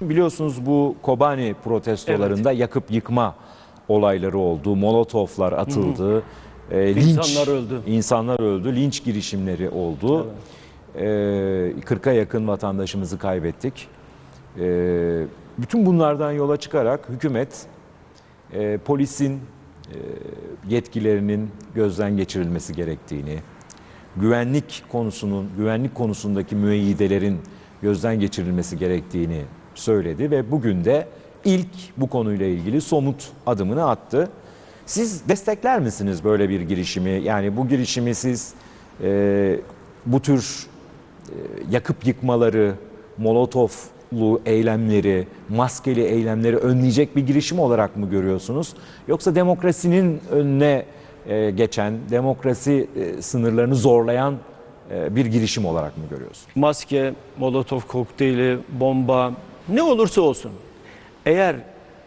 Biliyorsunuz bu Kobani protestolarında yakıp yıkma olayları oldu. Molotoflar atıldı. e, linç, İnsanlar öldü. insanlar öldü. Linç girişimleri oldu. E, 40'a yakın vatandaşımızı kaybettik. E, bütün bunlardan yola çıkarak hükümet e, polisin e, yetkilerinin gözden geçirilmesi gerektiğini, güvenlik konusunun, güvenlik konusundaki müeyyidelerin gözden geçirilmesi gerektiğini söyledi ve bugün de ilk bu konuyla ilgili somut adımını attı. Siz destekler misiniz böyle bir girişimi? Yani bu girişimi siz e, bu tür e, yakıp yıkmaları, molotoflu eylemleri, maskeli eylemleri önleyecek bir girişim olarak mı görüyorsunuz? Yoksa demokrasinin önüne e, geçen, demokrasi e, sınırlarını zorlayan e, bir girişim olarak mı görüyorsunuz? Maske, molotof kokteyli, bomba ne olursa olsun. Eğer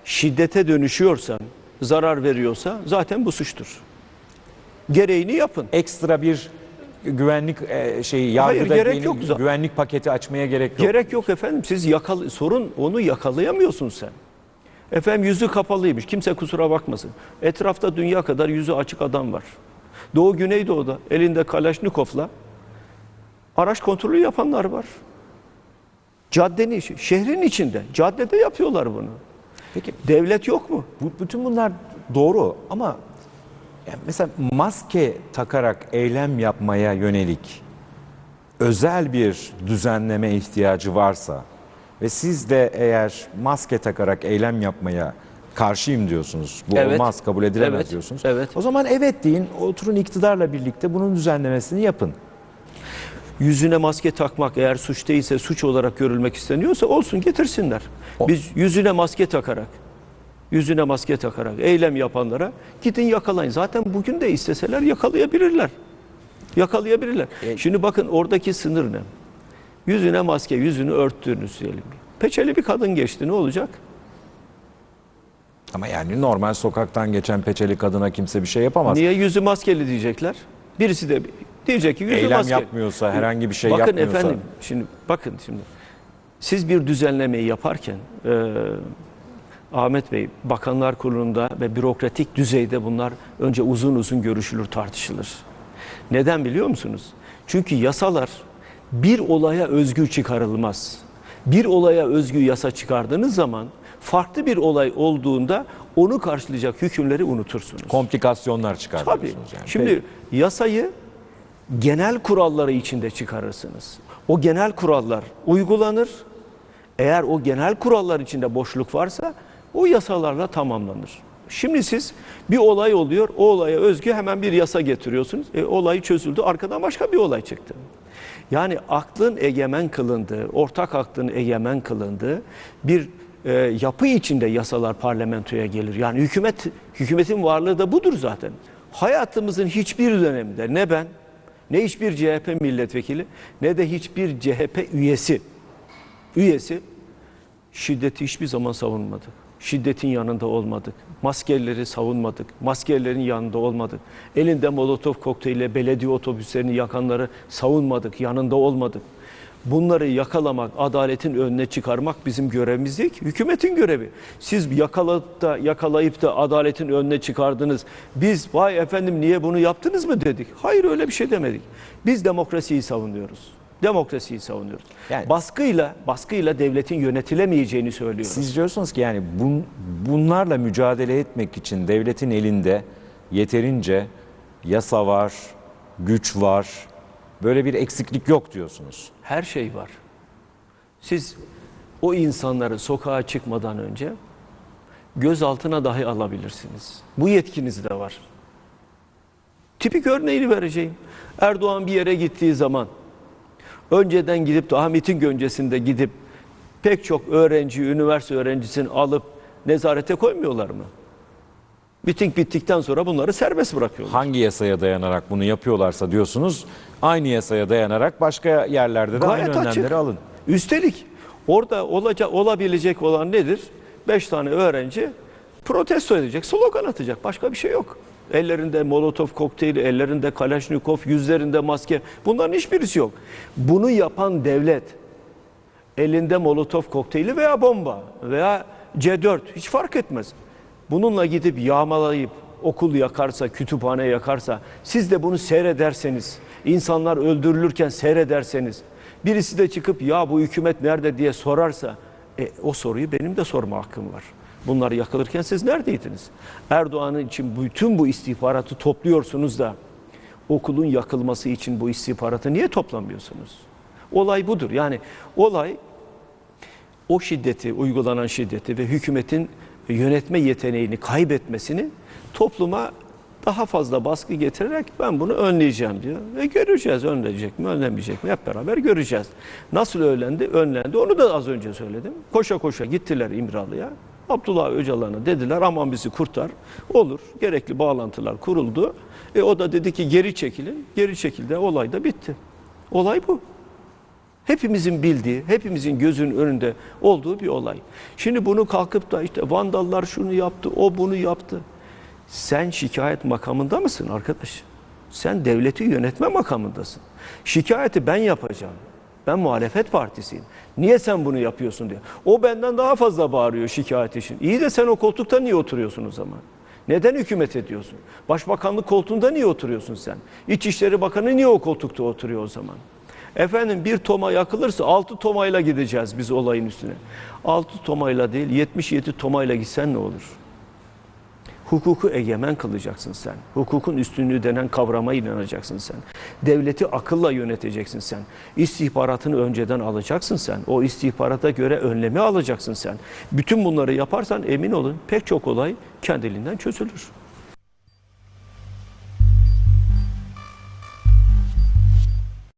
şiddete dönüşüyorsa, zarar veriyorsa zaten bu suçtur. Gereğini yapın. Ekstra bir güvenlik e, şeyi Hayır, yargıda gerek yeni yok güvenlik paketi açmaya gerek yok. Gerek yok efendim. Siz yakal sorun onu yakalayamıyorsun sen. Efendim yüzü kapalıymış. Kimse kusura bakmasın. Etrafta dünya kadar yüzü açık adam var. Doğu Güneydoğu'da elinde Kalaşnikov'la araç kontrolü yapanlar var. Caddenin, şehrin içinde, caddede yapıyorlar bunu. Peki Devlet yok mu? Bu, bütün bunlar doğru ama yani mesela maske takarak eylem yapmaya yönelik özel bir düzenleme ihtiyacı varsa ve siz de eğer maske takarak eylem yapmaya karşıyım diyorsunuz. Bu Evet. olmaz, kabul edilemez Evet, diyorsunuz. evet. O zaman evet deyin, oturun iktidarla birlikte bunun düzenlemesini yapın. Yüzüne maske takmak eğer suç değilse suç olarak görülmek isteniyorsa olsun getirsinler. Biz yüzüne maske takarak yüzüne maske takarak eylem yapanlara gidin yakalayın. Zaten bugün de isteseler yakalayabilirler. Yakalayabilirler. E- Şimdi bakın oradaki sınır ne? Yüzüne maske, yüzünü örttüğünüz diyelim. Peçeli bir kadın geçti ne olacak? Ama yani normal sokaktan geçen peçeli kadına kimse bir şey yapamaz. Niye yüzü maskeli diyecekler? Birisi de diyecek ki yüzü Eylem maskeli. yapmıyorsa, herhangi bir şey bakın yapmıyorsa. efendim şimdi bakın şimdi siz bir düzenlemeyi yaparken e, Ahmet Bey bakanlar kurulunda ve bürokratik düzeyde bunlar önce uzun uzun görüşülür tartışılır. Neden biliyor musunuz? Çünkü yasalar bir olaya özgü çıkarılmaz. Bir olaya özgü yasa çıkardığınız zaman farklı bir olay olduğunda onu karşılayacak hükümleri unutursunuz. komplikasyonlar çıkar Tabii. yani. Şimdi yasayı genel kuralları içinde çıkarırsınız. O genel kurallar uygulanır. Eğer o genel kurallar içinde boşluk varsa o yasalarla tamamlanır. Şimdi siz bir olay oluyor, o olaya özgü hemen bir yasa getiriyorsunuz. E, olay çözüldü, arkadan başka bir olay çıktı. Yani aklın egemen kılındığı, ortak aklın egemen kılındığı bir e, yapı içinde yasalar parlamentoya gelir. Yani hükümet hükümetin varlığı da budur zaten. Hayatımızın hiçbir döneminde ne ben, ne hiçbir CHP milletvekili, ne de hiçbir CHP üyesi üyesi şiddeti hiçbir zaman savunmadık. Şiddetin yanında olmadık. Maskeleri savunmadık. Maskelerin yanında olmadık. Elinde molotof kokteyliyle belediye otobüslerini yakanları savunmadık. Yanında olmadık. Bunları yakalamak, adaletin önüne çıkarmak bizim görevimiz değil ki, hükümetin görevi. Siz yakalayıp da, yakalayıp da adaletin önüne çıkardınız. Biz vay efendim niye bunu yaptınız mı dedik. Hayır öyle bir şey demedik. Biz demokrasiyi savunuyoruz. Demokrasiyi savunuyoruz. Yani- baskıyla baskıyla devletin yönetilemeyeceğini söylüyoruz. Siz diyorsunuz ki yani bun, bunlarla mücadele etmek için devletin elinde yeterince yasa var, güç var. Böyle bir eksiklik yok diyorsunuz. Her şey var. Siz o insanları sokağa çıkmadan önce gözaltına dahi alabilirsiniz. Bu yetkiniz de var. Tipik örneğini vereceğim. Erdoğan bir yere gittiği zaman önceden gidip daha miting öncesinde gidip pek çok öğrenci, üniversite öğrencisini alıp nezarete koymuyorlar mı? Miting bittikten sonra bunları serbest bırakıyorlar. Hangi yasaya dayanarak bunu yapıyorlarsa diyorsunuz aynı yasaya dayanarak başka yerlerde de Gayet aynı önlemleri açık. alın. Üstelik orada olacak olabilecek olan nedir? Beş tane öğrenci protesto edecek, slogan atacak. Başka bir şey yok. Ellerinde molotof kokteyli, ellerinde kalaşnikov, yüzlerinde maske. Bunların hiçbirisi yok. Bunu yapan devlet elinde molotof kokteyli veya bomba veya C4 hiç fark etmez. Bununla gidip yağmalayıp okul yakarsa, kütüphane yakarsa, siz de bunu seyrederseniz, insanlar öldürülürken seyrederseniz, birisi de çıkıp ya bu hükümet nerede diye sorarsa, e, o soruyu benim de sorma hakkım var. Bunlar yakılırken siz neredeydiniz? Erdoğan'ın için bütün bu istihbaratı topluyorsunuz da okulun yakılması için bu istihbaratı niye toplamıyorsunuz? Olay budur. Yani olay o şiddeti, uygulanan şiddeti ve hükümetin yönetme yeteneğini kaybetmesini topluma daha fazla baskı getirerek ben bunu önleyeceğim diyor. Ve göreceğiz önleyecek mi, önlemeyecek mi hep beraber göreceğiz. Nasıl önlendi? Önlendi. Onu da az önce söyledim. Koşa koşa gittiler İmralı'ya. Abdullah Öcalan'a dediler aman bizi kurtar. Olur. Gerekli bağlantılar kuruldu. E o da dedi ki geri çekilin. Geri çekildi. Olay da bitti. Olay bu. Hepimizin bildiği, hepimizin gözünün önünde olduğu bir olay. Şimdi bunu kalkıp da işte vandallar şunu yaptı, o bunu yaptı. Sen şikayet makamında mısın arkadaş? Sen devleti yönetme makamındasın. Şikayeti ben yapacağım. Ben muhalefet partisiyim. Niye sen bunu yapıyorsun diye. O benden daha fazla bağırıyor şikayet için. İyi de sen o koltukta niye oturuyorsun o zaman? Neden hükümet ediyorsun? Başbakanlık koltuğunda niye oturuyorsun sen? İçişleri Bakanı niye o koltukta oturuyor o zaman? Efendim bir toma yakılırsa altı tomayla gideceğiz biz olayın üstüne. Altı tomayla değil 77 tomayla gitsen ne olur? Hukuku egemen kılacaksın sen. Hukukun üstünlüğü denen kavrama inanacaksın sen. Devleti akılla yöneteceksin sen. İstihbaratını önceden alacaksın sen. O istihbarata göre önlemi alacaksın sen. Bütün bunları yaparsan emin olun pek çok olay kendiliğinden çözülür.